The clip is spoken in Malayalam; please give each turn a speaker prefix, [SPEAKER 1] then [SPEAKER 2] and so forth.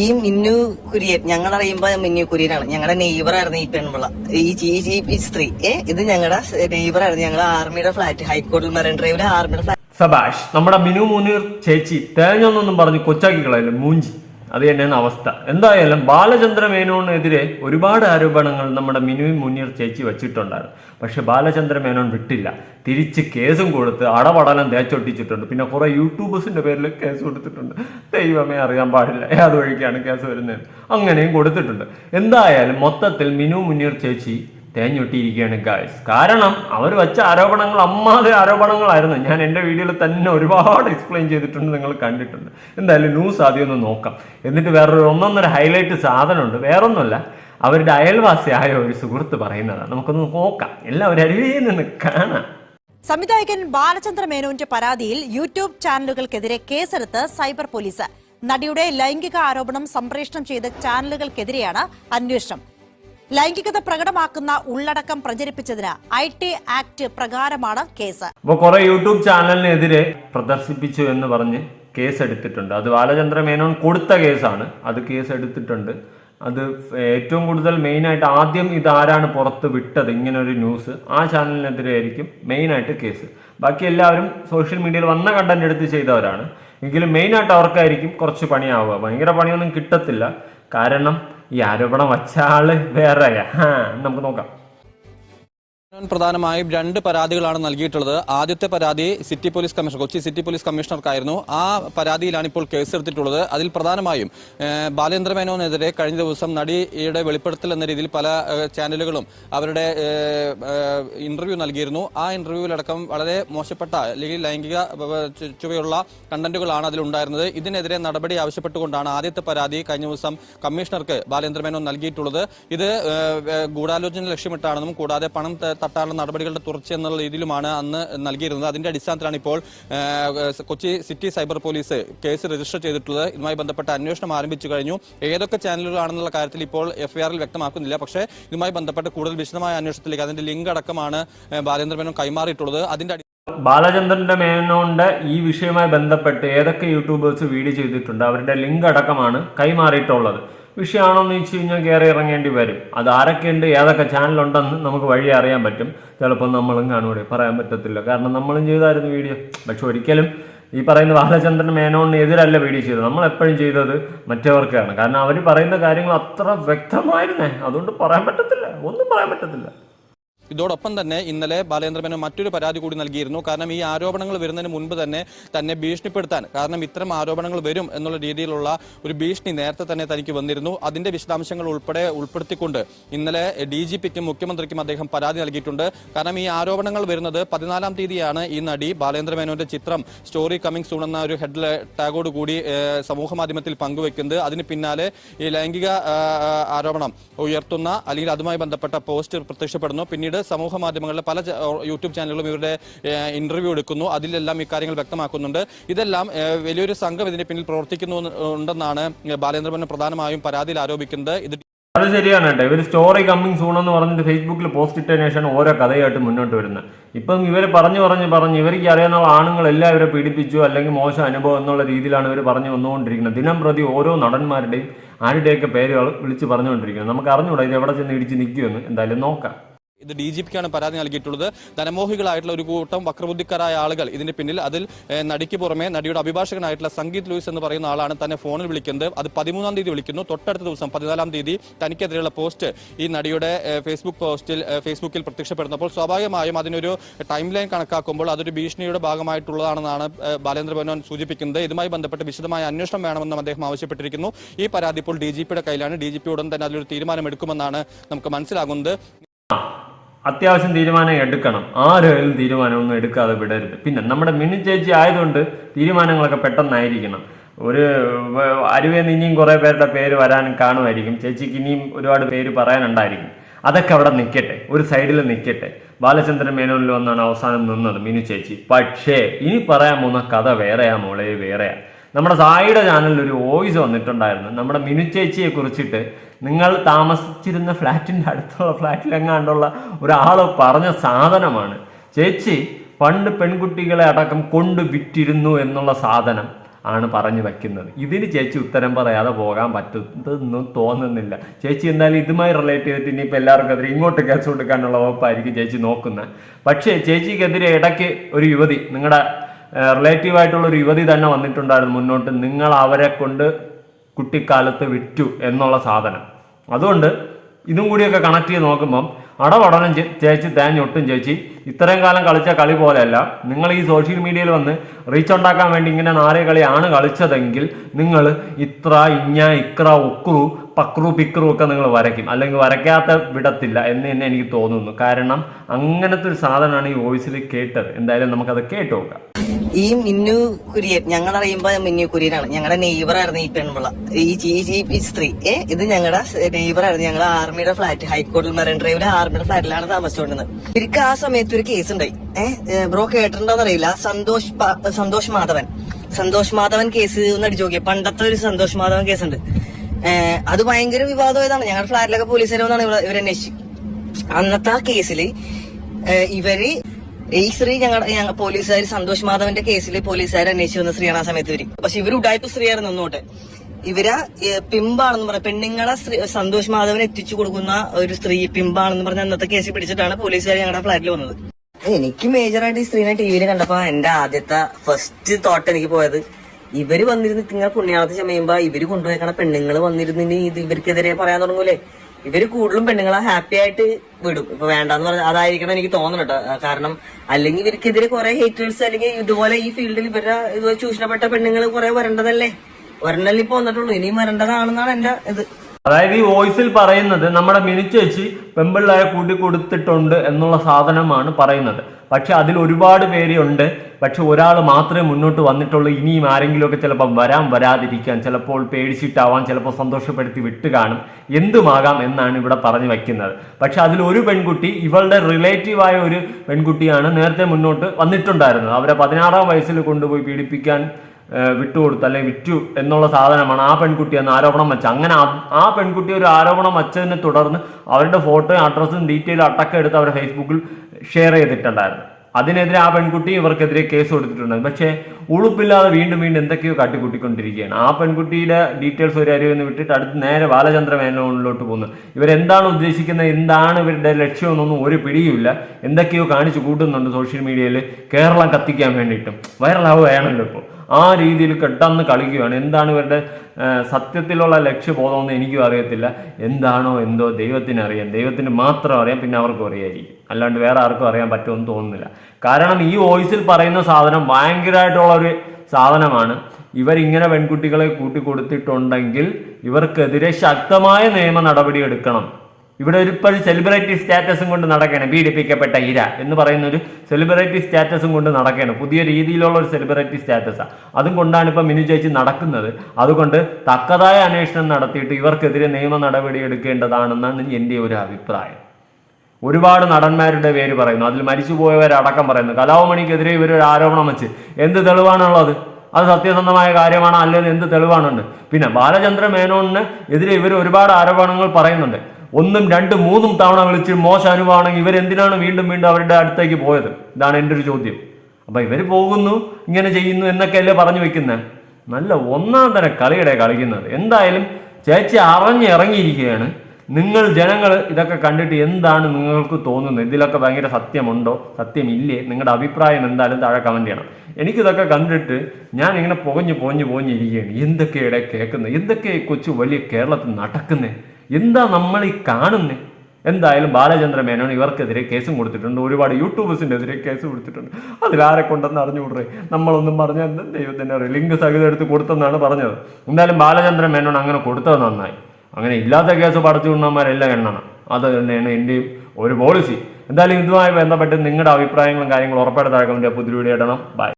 [SPEAKER 1] ഈ മിന്നു കുര്യൻ ഞങ്ങൾ അറിയുമ്പോ മിന്നു കുര്യനാണ്. ഞങ്ങളുടെ നെയ്ബറായിരുന്നു ഈ പെൺപിള്ള. ഈ ഈ സ്ത്രീ. ഏ ഇത് ഞങ്ങളുടെ നെയ്ബറായിരുന്നു ഞങ്ങളെ ആർമിയുടെ ഫ്ലാറ്റ് ഹൈക്കോടതി മറൈൻ ഡ്രൈവിലെ ആർമിയുടെ ഫ്ലാറ്റ്
[SPEAKER 2] സബാഷ് നമ്മുടെ മിനു മുനീർ ചേച്ചി തേഞ്ഞൊന്നും പറഞ്ഞു കൊച്ചാക്കി കളയല്ലേ മൂഞ്ചി. അത് തന്നെയാണ് അവസ്ഥ. എന്തായാലും ബാലചന്ദ്ര മേനോനെതിരെ ഒരുപാട് ആരോപണങ്ങൾ നമ്മുടെ മിനു മുനീർ ചേച്ചി വെച്ചിട്ടുണ്ടായിരുന്നു. പക്ഷെ ബാലചന്ദ്ര മേനോൻ വിട്ടില്ല. തിരിച്ച് കേസും കൊടുത്ത് അടപടലം തേച്ചൊട്ടിച്ചിട്ടുണ്ട്. പിന്നെ കുറെ യൂട്യൂബേഴ്സിന്റെ പേരിൽ കേസ് കൊടുത്തിട്ടുണ്ട്. ദൈവമേ അറിയാൻ പാടില്ല. ഏത് വഴിക്കാണ് കേസ് വരുന്നത്? അങ്ങനെയും കൊടുത്തിട്ടുണ്ട്. എന്തായാലും മൊത്തത്തിൽ മിനു മുനീർ ചേച്ചി തേഞ്ഞൊട്ടിയിരിക്കുകയാണ് ഗായ്സ് കാരണം അവർ വച്ച ആരോപണങ്ങൾ അമ്മാതെ ആരോപണങ്ങളായിരുന്നു. ഞാൻ എന്റെ വീഡിയോയിൽ തന്നെ ഒരുപാട് എക്സ്പ്ലെയിൻ ചെയ്തിട്ടുണ്ട് നിങ്ങൾ കണ്ടിട്ടുണ്ട്. എന്തായാലും ന്യൂസ് ആദ്യം ഒന്ന് നോക്കാം. എന്നിട്ട് വേറൊരു ഒന്നൊന്നര ഹൈലൈറ്റ് സാധനമുണ്ട്. വേറൊന്നുമല്ല അവരുടെ അയൽവാസിയായ ഒരു സുഹൃത്ത് പറയുന്നതാണ്. നമുക്കൊന്ന് നോക്കാം. എല്ലാവരും അരുവിയിൽ നിന്ന് കാണാം.
[SPEAKER 3] സംവിധായകൻ ബാലചന്ദ്ര മേനോന്റെ പരാതിയിൽ യൂട്യൂബ് ചാനലുകൾക്കെതിരെ കേസെടുത്ത് സൈബർ പോലീസ്. നടിയുടെ ലൈംഗിക ആരോപണം സംപ്രേഷണം ചെയ്ത ചാനലുകൾക്കെതിരെയാണ് അന്വേഷണം. ലൈംഗികത പ്രകടമാക്കുന്ന ഉള്ളടക്കം പ്രചരിപ്പിച്ചതിന് ഐ ടി ആക്ട് പ്രകാരമാണ് കേസ്.
[SPEAKER 2] അപ്പോൾ കുറെ യൂട്യൂബ് ചാനലിനെതിരെ പ്രദർശിപ്പിച്ചു എന്ന് പറഞ്ഞ് കേസ് എടുത്തിട്ടുണ്ട് അത് ബാലചന്ദ്ര മേനോൻ കൊടുത്ത കേസാണ്. അത് കേസ് എടുത്തിട്ടുണ്ട് അത് ഏറ്റവും കൂടുതൽ മെയിനായിട്ട് ആദ്യം ഇതാരാണ് പുറത്ത് വിട്ടത് ഇങ്ങനെ ഒരു ന്യൂസ്. ആ ചാനലിനെതിരെ ആയിരിക്കും മെയിനായിട്ട് കേസ്. ബാക്കി എല്ലാവരും സോഷ്യൽ മീഡിയയിൽ വന്ന കണ്ടന്റ് എടുത്ത് ചെയ്തവരാണ്. എങ്കിലും മെയിനായിട്ട് അവർക്കായിരിക്കും കുറച്ച് പണിയാവുക. ഭയങ്കര പണിയൊന്നും കിട്ടത്തില്ല. കാരണം ഈ ആരോപണം വച്ച ആൾ വേറെയാ. നമുക്ക് നോക്കാം.
[SPEAKER 4] പ്രധാനമായും രണ്ട് പരാതികളാണ് നൽകിയിട്ടുള്ളത്. ആദ്യത്തെ പരാതി city police commissioner Kochi city police കമ്മീഷണർക്കായിരുന്നു. ആ പരാതിയിലാണ് ഇപ്പോൾ കേസെടുത്തിട്ടുള്ളത്. അതിൽ പ്രധാനമായും ഏഹ്, ബാലേന്ദ്ര മേനോനെതിരെ കഴിഞ്ഞ ദിവസം നടിയുടെ വെളിപ്പെടുത്തൽ എന്ന രീതിയിൽ പല ചാനലുകളും അവരുടെ ഇന്റർവ്യൂ നൽകിയിരുന്നു. ആ ഇന്റർവ്യൂവിലടക്കം വളരെ മോശപ്പെട്ട അല്ലെങ്കിൽ ലൈംഗിക ചുവയുള്ള കണ്ടന്റുകളാണ് അതിലുണ്ടായിരുന്നത്. ഇതിനെതിരെ നടപടി ആവശ്യപ്പെട്ടുകൊണ്ടാണ് ആദ്യത്തെ പരാതി കഴിഞ്ഞ ദിവസം കമ്മീഷണർക്ക് ബാലേന്ദ്ര മേനോൻ നൽകിയിട്ടുള്ളത്. ഇത് ഗൂഢാലോചന ലക്ഷ്യമിട്ടാണെന്നും കൂടാതെ പണം തട്ടാനുള്ള നടപടികളുടെ തുടർച്ച എന്നുള്ള രീതിയിലുമാണ് അന്ന് നൽകിയിരുന്നത്. അതിന്റെ അടിസ്ഥാനത്തിലാണ് ഇപ്പോൾ Kochi city cyber police case register ചെയ്തിട്ടുള്ളത്. ഇതുമായി ബന്ധപ്പെട്ട അന്വേഷണം ആരംഭിച്ചു കഴിഞ്ഞു. ഏതൊക്കെ ചാനലുകളാണെന്നുള്ള കാര്യത്തിൽ ഇപ്പോൾ എഫ്ഐആറിൽ വ്യക്തമാക്കുന്നില്ല. പക്ഷേ ഇതുമായി ബന്ധപ്പെട്ട് കൂടുതൽ വിശദമായ അന്വേഷണത്തിലേക്ക് അതിന്റെ ലിങ്ക് അടക്കമാണ് ബാലേന്ദ്ര മേനോൻ കൈമാറിയിട്ടുള്ളത്. അതിന്റെ
[SPEAKER 2] ബാലചന്ദ്രന്റെ മേനോന്റെ ഈ വിഷയവുമായി ബന്ധപ്പെട്ട് ഏതൊക്കെ യൂട്യൂബേഴ്സ് വീഡിയോ ചെയ്തിട്ടുണ്ട് അവരുടെ ലിങ്ക് അടക്കമാണ് കൈമാറിയിട്ടുള്ളത്. വിഷയമാണോ എന്ന് വെച്ച് കഴിഞ്ഞാൽ കയറി ഇറങ്ങേണ്ടി വരും. അത് ആരൊക്കെയുണ്ട് ഏതൊക്കെ ചാനലുണ്ടെന്ന് നമുക്ക് വഴി അറിയാൻ പറ്റും. ചിലപ്പോൾ നമ്മളും കാണൂടെ പറയാൻ പറ്റത്തില്ല. കാരണം നമ്മളും ചെയ്തായിരുന്നു വീഡിയോ പക്ഷെ ഒരിക്കലും ഈ പറയുന്ന ബാലചന്ദ്രൻ മേനോണിന് എതിരല്ല വീഡിയോ ചെയ്തത്. നമ്മൾ എപ്പോഴും ചെയ്തത് മറ്റവർക്കാണ്. കാരണം അവർ പറയുന്ന കാര്യങ്ങൾ അത്ര വ്യക്തമായിരുന്നേ. അതുകൊണ്ട് പറയാൻ പറ്റത്തില്ല. ഒന്നും പറയാൻ പറ്റത്തില്ല.
[SPEAKER 4] ഇതോടൊപ്പം തന്നെ ഇന്നലെ ബാലേന്ദ്രമേനോൻ മറ്റൊരു പരാതി കൂടി നൽകിയിരുന്നു. കാരണം ഈ ആരോപണങ്ങൾ വരുന്നതിന് മുൻപ് തന്നെ തന്നെ ഭീഷണിപ്പെടുത്താൻ കാരണം ഇത്തരം ആരോപണങ്ങൾ വരും എന്നുള്ള രീതിയിലുള്ള ഒരു ഭീഷണി നേരത്തെ തന്നെ തനിക്ക് വന്നിരുന്നു. അതിന്റെ വിശദാംശങ്ങൾ ഉൾപ്പെടെ ഉൾപ്പെടുത്തിക്കൊണ്ട് ഇന്നലെ ഡി ജി പിക്കും മുഖ്യമന്ത്രിക്കും അദ്ദേഹം പരാതി നൽകിയിട്ടുണ്ട്. കാരണം ഈ ആരോപണങ്ങൾ വരുന്നത് പതിനാലാം തീയതിയാണ് ഈ നടി ബാലേന്ദ്രമേനോന്റെ ചിത്രം സ്റ്റോറി കമ്മിങ് സൂൺ എന്ന ഒരു ഹെഡ് ടാഗോട് കൂടി സമൂഹ മാധ്യമത്തിൽ പങ്കുവെക്കുന്നത്. അതിന് പിന്നാലെ ഈ ലൈംഗിക ആരോപണം ഉയർത്തുന്ന അല്ലെങ്കിൽ അതുമായി ബന്ധപ്പെട്ട പോസ്റ്റ് പ്രത്യക്ഷപ്പെടുന്നു. പിന്നീട് സമൂഹ മാധ്യമങ്ങളിലെ പല യൂട്യൂബ് ചാനലുകളും ഇവരുടെ ഇന്റർവ്യൂ എടുക്കുന്നു. അതിലെല്ലാം ഇക്കാര്യങ്ങൾ വ്യക്തമാക്കുന്നുണ്ട്. ഇതെല്ലാം വലിയൊരു സംഘം ഇതിന് പിന്നിൽ പ്രവർത്തിക്കുന്നു ഉണ്ടെന്നാണ് പ്രധാനമായും പരാതിയിൽ ആരോപിക്കുന്നത്. ഇത്
[SPEAKER 2] അത് ശരിയാണ് കേട്ടോ. ഇവർ സ്റ്റോറി കമ്മിങ് സൂൺ എന്ന് പറഞ്ഞിട്ട് ഫേസ്ബുക്കിൽ പോസ്റ്റ് ഇട്ടതിന് ശേഷം ഓരോ കഥയായിട്ട് മുന്നോട്ട് വരുന്നത്. ഇപ്പം ഇവർ പറഞ്ഞു പറഞ്ഞ് പറഞ്ഞ് ഇവർക്ക് അറിയാവുന്ന ആണുങ്ങളെല്ലാം എല്ലാവരെ പീഡിപ്പിച്ചു അല്ലെങ്കിൽ മോശം അനുഭവം എന്നുള്ള രീതിയിലാണ് ഇവർ പറഞ്ഞു വന്നുകൊണ്ടിരിക്കുന്നത്. ദിനം പ്രതി ഓരോ നടന്മാരുടെയും ആരുടെയൊക്കെ പേരുകൾ വിളിച്ച് പറഞ്ഞുകൊണ്ടിരിക്കുന്നത് നമുക്ക് അറിഞ്ഞൂടാ ഇത് എവിടെ ചെന്ന് ഇടിച്ച് നിൽക്കുമെന്ന്. എന്തായാലും നോക്കാം.
[SPEAKER 4] ഇത് ഡി ജി പിക്കാണ് പരാതി നൽകിയിട്ടുള്ളത്. ധനമോഹികളായിട്ടുള്ള ഒരു കൂട്ടം വക്രബുദ്ധിക്കാരായ ആളുകൾ ഇതിന് പിന്നിൽ അതിൽ നടിക്ക് പുറമെ നടിയുടെ അഭിഭാഷകനായിട്ടുള്ള സംഗീത് ലൂയിസ് എന്ന് പറയുന്ന ആളാണ് തന്നെ ഫോണിൽ വിളിക്കുന്നത്. അത് പതിമൂന്നാം തീയതി വിളിക്കുന്നു. തൊട്ടടുത്ത ദിവസം പതിനാലാം തീയതി തനിക്കെതിരെയുള്ള പോസ്റ്റ് ഈ നടിയുടെ ഫേസ്ബുക്ക് പോസ്റ്റിൽ ഫേസ്ബുക്കിൽ പ്രത്യക്ഷപ്പെടുന്നപ്പോൾ സ്വാഭാവികമായും അതിനൊരു ടൈം ലൈൻ കണക്കാക്കുമ്പോൾ അതൊരു ഭീഷണിയുടെ ഭാഗമായിട്ടുള്ളതാണെന്നാണ് ബാലേന്ദ്ര മേനോൻ സൂചിപ്പിക്കുന്നത്. ഇതുമായി ബന്ധപ്പെട്ട് വിശദമായ അന്വേഷണം വേണമെന്നും അദ്ദേഹം ആവശ്യപ്പെട്ടിരിക്കുന്നു. ഈ പരാതി ഇപ്പോൾ ഡി ജി പിയുടെ കയ്യിലാണ്. ഡി ജി പി ഉടൻ തന്നെ അതിലൊരു തീരുമാനമെടുക്കുമെന്നാണ് നമുക്ക് മനസ്സിലാകുന്നത്.
[SPEAKER 2] അത്യാവശ്യം തീരുമാനം എടുക്കണം. ആരായാലും തീരുമാനമൊന്നും എടുക്കാതെ വിടരുത്. പിന്നെ നമ്മുടെ മിനി ചേച്ചി ആയതുകൊണ്ട് തീരുമാനങ്ങളൊക്കെ പെട്ടെന്നായിരിക്കണം. ഒരു അരുവേന്ന് ഇനിയും കുറേ പേരുടെ പേര് വരാൻ കാണുമായിരിക്കും. ചേച്ചിക്ക് ഇനിയും ഒരുപാട് പേര് പറയാനുണ്ടായിരിക്കും. അതൊക്കെ അവിടെ നിൽക്കട്ടെ. ഒരു സൈഡിൽ നിൽക്കട്ടെ. ബാലചന്ദ്രൻ മേനോനിൽ വന്നാണ് അവസാനം നിന്നത് മിനു ചേച്ചി. പക്ഷേ ഇനി പറയാൻ പോകുന്ന കഥ വേറെയാ മോളെ വേറെയാ. നമ്മുടെ സായിയുടെ ചാനലിൽ ഒരു വോയിസ് വന്നിട്ടുണ്ടായിരുന്നു. നമ്മുടെ മിനു ചേച്ചിയെ കുറിച്ചിട്ട് നിങ്ങൾ താമസിച്ചിരുന്ന ഫ്ലാറ്റിന്റെ അടുത്തുള്ള ഫ്ലാറ്റിലെങ്ങാണ്ടുള്ള ഒരാൾ പറഞ്ഞ സാധനമാണ്. ചേച്ചി പണ്ട് പെൺകുട്ടികളെ അടക്കം കൊണ്ടു വിറ്റിരുന്നു എന്നുള്ള സാധനം ആണ് പറഞ്ഞു വയ്ക്കുന്നത് ഇതിന് ചേച്ചി ഉത്തരം പറയാതെ പോകാൻ പറ്റുന്നതെന്നും തോന്നുന്നില്ല. ചേച്ചി എന്തായാലും ഇതുമായി റിലേറ്റ് ചെയ്തിട്ട് ഇനിയിപ്പോൾ എല്ലാവർക്കും എതിരെ ഇങ്ങോട്ട് കേസ് കൊടുക്കാനുള്ള വകുപ്പായിരിക്കും ചേച്ചി നോക്കുന്നത്. പക്ഷേ ചേച്ചിക്കെതിരെ ഇടയ്ക്ക് ഒരു യുവതി നിങ്ങളുടെ റിലേറ്റീവ് ആയിട്ടുള്ള ഒരു യുവതി തന്നെ വന്നിട്ടുണ്ടായിരുന്നു മുന്നോട്ട്. നിങ്ങൾ അവരെ കൊണ്ട് കുട്ടിക്കാലത്ത് വിറ്റു എന്നുള്ള സാധനം. അതുകൊണ്ട് ഇതും കൂടിയൊക്കെ കണക്ട് ചെയ്ത് നോക്കുമ്പം അടപടനം ചേച്ചി തേഞ്ഞൊട്ടും ചേച്ചി. ഇത്രയും കാലം കളിച്ച കളി പോലെയല്ല. നിങ്ങൾ ഈ സോഷ്യൽ മീഡിയയിൽ വന്ന് റീച്ച് ഉണ്ടാക്കാൻ വേണ്ടി ഇങ്ങനെ നാരേ കളിയാണ് കളിച്ചതെങ്കിൽ നിങ്ങൾ ഇത്ര ഇഞ്ഞ ഇക്ര ഉക്രു പക്രു പിക്രു ഒക്കെ നിങ്ങൾ വരയ്ക്കും. അല്ലെങ്കിൽ വരയ്ക്കാത്ത വിടത്തില്ല എന്ന് തന്നെ എനിക്ക് തോന്നുന്നു. കാരണം അങ്ങനത്തെ ഒരു സാധനമാണ് ഈ വോയിസിൽ കേട്ടത്. എന്തായാലും നമുക്കത് കേട്ടു നോക്കാം.
[SPEAKER 1] ഈ മിന്നു കുര്യൻ ഞങ്ങൾ അറിയുമ്പോ മിന്നു കുര്യനാണ്. ഞങ്ങളുടെ നെയ്ബറായിരുന്നു ഈ പെൺപിള്ള. ഈ ഈ- സ്ത്രീ. ഏ ഇത് ഞങ്ങളുടെ നെയ്ബറായിരുന്നു ഞങ്ങൾ ആർമിയുടെ ഫ്ലാറ്റ് ഹൈക്കോടതി മെറൈൻ ഡ്രൈവിലെ ആർമിയുടെ ഫ്ലാറ്റിലാണ് താമസിച്ചുകൊണ്ടിരുന്നത് ഇവർക്ക് ആ സമയത്ത് ഒരു കേസ് ഉണ്ടായി. ഏഹ് ബ്രോ കേട്ടിട്ടുണ്ടോന്ന് അറിയില്ല സന്തോഷ് സന്തോഷ് മാധവൻ. സന്തോഷ് മാധവൻ കേസ് ഒന്ന് അടിച്ചു നോക്കിയ. പണ്ടത്തെ ഒരു സന്തോഷ് മാധവൻ കേസ് ഉണ്ട്. ഏഹ് അത് ഭയങ്കര വിവാദമായതാണ് ഞങ്ങളുടെ ഫ്ലാറ്റിലൊക്കെ വന്നാണ് ഇവരെ ഇവരന്വേഷിച്ചു അന്നത്തെ ആ കേസിൽ ഇവർ ഈ സ്ത്രീ ഞങ്ങളുടെ പോലീസുകാർ സന്തോഷ് മാധവന്റെ കേസിൽ പോലീസുകാർ അന്വേഷിച്ചു വന്ന സ്ത്രീയാണ് ആ സമയത്ത് ഇവർ. പക്ഷെ ഇവർ ഉടായ്പ സ്ത്രീയായിരുന്നു നിന്നോട്ട് ഇവർ പിമ്പാണെന്ന് പറയാം പെണ്ണുങ്ങളെ സന്തോഷ് മാധവൻ എത്തിച്ചു കൊടുക്കുന്ന ഒരു സ്ത്രീ പിമ്പാണെന്ന് പറഞ്ഞ അന്നത്തെ കേസിൽ പിടിച്ചിട്ടാണ് പോലീസുകാർ ഞങ്ങളുടെ ഫ്ലാറ്റിൽ വന്നത്. എനിക്ക് മേജറായിട്ട് ഈ സ്ത്രീനെ ടി വിയിൽ കണ്ടപ്പോ എന്റെ ആദ്യത്തെ ഫസ്റ്റ് തോട്ട് എനിക്ക് പോയത് ഇവർ വന്നിരുന്ന് ഇങ്ങനെ പുണ്യാളത്ത് ചമയുമ്പോ ഇവർ കൊണ്ടുപോയിക്കണ പെണ്ണുങ്ങൾ വന്നിരുന്നിന് ഇത് ഇവർക്കെതിരെ പറയാൻ തുടങ്ങൂലേ? ഇവർ കൂടുതലും പെണ്ണുങ്ങളെ ഹാപ്പി ആയിട്ട് വിടും. ഇപ്പൊ വേണ്ടെന്ന് പറഞ്ഞ അതായിരിക്കണം എനിക്ക് തോന്നണട്ടോ കാരണം അല്ലെങ്കിൽ ഇവർക്കെതിരെ കുറെ ഹേറ്റേഴ്സ് അല്ലെങ്കിൽ ഇതുപോലെ ഈ ഫീൽഡിൽ ഇവരുടെ ഇതുപോലെ ചൂഷണപ്പെട്ട പെണ്ണുങ്ങൾ കുറെ വരേണ്ടതല്ലേ? ഒരെണ്ണല്ലേ ഇപ്പൊ വന്നിട്ടുള്ളൂ. ഇനിയും വരേണ്ടതാണെന്നാണ് എന്റെ ഇത്.
[SPEAKER 2] അതായത് ഈ വോയിസിൽ പറയുന്നത് നമ്മുടെ മിനിച്ചേച്ചി പെമ്പിള്ളാരെ കൂട്ടി കൊടുത്തിട്ടുണ്ട് എന്നുള്ള സാധനമാണ് പറയുന്നത്. പക്ഷെ അതിൽ ഒരുപാട് പേരുണ്ട്. പക്ഷെ ഒരാൾ മാത്രമേ മുന്നോട്ട് വന്നിട്ടുള്ളൂ. ഇനിയും ആരെങ്കിലുമൊക്കെ ചിലപ്പോൾ വരാൻ വരാതിരിക്കാൻ ചിലപ്പോൾ പേടിച്ചിട്ടാവാം ചിലപ്പോൾ സന്തോഷപ്പെടുത്തി വിട്ട് കാണും. എന്തുമാകാം എന്നാണ് ഇവിടെ പറഞ്ഞു വയ്ക്കുന്നത്. പക്ഷെ അതിൽ ഒരു പെൺകുട്ടി ഇവളുടെ റിലേറ്റീവായ ഒരു പെൺകുട്ടിയാണ് നേരത്തെ മുന്നോട്ട് വന്നിട്ടുണ്ടായിരുന്നത്. അവരെ പതിനാറാം വയസ്സിൽ കൊണ്ടുപോയി പീഡിപ്പിക്കാൻ വിട്ടുകൊടുത്തു അല്ലെങ്കിൽ വിറ്റു എന്നുള്ള സാധനമാണ് ആ പെൺകുട്ടി എന്ന് ആരോപണം വെച്ച. അങ്ങനെ ആ- പെൺകുട്ടി ഒരു ആരോപണം വെച്ചതിനെ തുടർന്ന് അവരുടെ ഫോട്ടോയും അഡ്രസ്സും ഡീറ്റെയിലും അടക്കം എടുത്ത് അവരെ ഫേസ്ബുക്കിൽ ഷെയർ ചെയ്തിട്ടുണ്ടായിരുന്നു. അതിനെതിരെ ആ പെൺകുട്ടി ഇവർക്കെതിരെ കേസ് കൊടുത്തിട്ടുണ്ട് പക്ഷേ ഉളുപ്പില്ലാതെ വീണ്ടും വീണ്ടും എന്തൊക്കെയോ കാട്ടിക്കൂട്ടിക്കൊണ്ടിരിക്കുകയാണ്. ആ പെൺകുട്ടിയുടെ ഡീറ്റെയിൽസ് ഒരു അരിവെന്ന് വിട്ടിട്ട് അടുത്ത് നേരെ ബാലചന്ദ്ര മേനോനിലോട്ട് പോകുന്നു. ഇവരെന്താണ് ഉദ്ദേശിക്കുന്നത്? എന്താണ് ഇവരുടെ ലക്ഷ്യമെന്നൊന്നും ഒരു പിടിയുമില്ല. എന്തൊക്കെയോ കാണിച്ചു കൂട്ടുന്നുണ്ട് സോഷ്യൽ മീഡിയയിൽ കേരളം കത്തിക്കാൻ വേണ്ടിയിട്ടും. വൈറലാവുകയാണല്ലോ ഇപ്പോൾ. ആ രീതിയിൽ കെട്ടന്ന് കളിക്കുകയാണ്. എന്താണ് ഇവരുടെ സത്യത്തിലുള്ള ലക്ഷ്യബോധമൊന്നും എനിക്കും അറിയത്തില്ല. എന്താണോ എന്തോ ദൈവത്തിന് അറിയാം ദൈവത്തിന് മാത്രം അറിയാം പിന്നെ അവർക്കും അറിയായിരിക്കും. അല്ലാണ്ട് വേറെ ആർക്കും അറിയാൻ പറ്റുമെന്ന് തോന്നുന്നില്ല. കാരണം ഈ വോയിസിൽ പറയുന്ന സാധനം ഭയങ്കരമായിട്ടുള്ള ഒരു സാധനമാണ്. ഇവരിങ്ങനെ പെൺകുട്ടികളെ കൂട്ടിക്കൊടുത്തിട്ടുണ്ടെങ്കിൽ ഇവർക്കെതിരെ ശക്തമായ നിയമ നടപടി എടുക്കണം. ഇവിടെ ഒരു ഇപ്പോൾ സെലിബ്രിറ്റി സ്റ്റാറ്റസും കൊണ്ട് നടക്കുകയാണ്. പീഡിപ്പിക്കപ്പെട്ട ഇര എന്ന് പറയുന്ന ഒരു സെലിബ്രിറ്റി സ്റ്റാറ്റസും കൊണ്ട് നടക്കുകയാണ്. പുതിയ രീതിയിലുള്ള ഒരു സെലിബ്രിറ്റി സ്റ്റാറ്റസാണ് അതും കൊണ്ടാണ് ഇപ്പം മിനു ചേച്ചി നടക്കുന്നത്. അതുകൊണ്ട് തക്കതായ അന്വേഷണം നടത്തിയിട്ട് ഇവർക്കെതിരെ നിയമ നടപടി എടുക്കേണ്ടതാണെന്നാണ് എന്റെ ഒരു അഭിപ്രായം. ഒരുപാട് നടന്മാരുടെ പേര് പറയുന്നു. അതിൽ മരിച്ചുപോയവരടക്കം പറയുന്നു. കലാവുമണിക്കെതിരെ ഇവർ ഒരു ആരോപണം വെച്ച് എന്ത് തെളിവാണുള്ളത്? അത് സത്യസന്ധമായ കാര്യമാണോ അല്ലെന്ന് എന്ത് തെളിവാണുണ്ട്? പിന്നെ ബാലചന്ദ്ര മേനോണിന് എതിരെ ഇവർ ഒരുപാട് ആരോപണങ്ങൾ പറയുന്നുണ്ട്. ഒന്നും രണ്ടും മൂന്നും തവണ വിളിച്ച് മോശം അനുഭവമാണെങ്കിൽ ഇവരെന്തിനാണ് വീണ്ടും വീണ്ടും അവരുടെ അടുത്തേക്ക് പോയത്? ഇതാണ് എന്റെ ഒരു ചോദ്യം. അപ്പൊ ഇവർ പോകുന്നു ഇങ്ങനെ ചെയ്യുന്നു എന്നൊക്കെയല്ലേ പറഞ്ഞു വെക്കുന്നത് നല്ല ഒന്നാം തരം കളിയുടെ കളിക്കുന്നത്. എന്തായാലും ചേച്ചി അറിഞ്ഞിറങ്ങിയിരിക്കുകയാണ്. നിങ്ങൾ ജനങ്ങൾ ഇതൊക്കെ കണ്ടിട്ട് എന്താണ് നിങ്ങൾക്ക് തോന്നുന്നത്? ഇതിലൊക്കെ ഭയങ്കര സത്യമുണ്ടോ? സത്യമില്ലേ? നിങ്ങളുടെ അഭിപ്രായം എന്തായാലും താഴെ കമന്റ് ചെയ്യണം. എനിക്കിതൊക്കെ കണ്ടിട്ട് ഞാൻ ഇങ്ങനെ പുകഞ്ഞു പോഞ്ഞു പോഞ്ഞിരിക്കുകയാണ് എന്തൊക്കെയുടെ കേൾക്കുന്നത് എന്തൊക്കെ കൊച്ചു വലിയ കേരളത്തിൽ നടക്കുന്നത് എന്താ നമ്മൾ ഈ കാണുന്നത് എന്തായാലും ബാലചന്ദ്ര മേനോൻ ഇവർക്കെതിരെ കേസും കൊടുത്തിട്ടുണ്ട്. ഒരുപാട് യൂട്യൂബേഴ്സിന്റെ എതിരെ കേസ് കൊടുത്തിട്ടുണ്ട്. അതിലാരെ കൊണ്ടെന്ന് അറിഞ്ഞുകൂടേ നമ്മളൊന്നും പറഞ്ഞാൽ ദൈവത്തിന്റെ ലിങ്ക് സഹിതം എടുത്ത് കൊടുത്തെന്നാണ് പറഞ്ഞത്. എന്തായാലും ബാലചന്ദ്ര മേനോൻ അങ്ങനെ കൊടുത്തത് നന്നായി. അങ്ങനെ ഇല്ലാത്ത കേസ് പടച്ചു കൊണ്ടവന്മാരെല്ലാം എണ്ണണം. അത് തന്നെയാണ് എന്റെയും ഒരു പോളിസി എന്തായാലും ഇതുമായി ബന്ധപ്പെട്ട് നിങ്ങളുടെ അഭിപ്രായങ്ങളും കാര്യങ്ങളും ഉറപ്പായിട്ട് താഴെ കമന്റ് പുതിയ വീഡിയോ ഇടണം ബൈ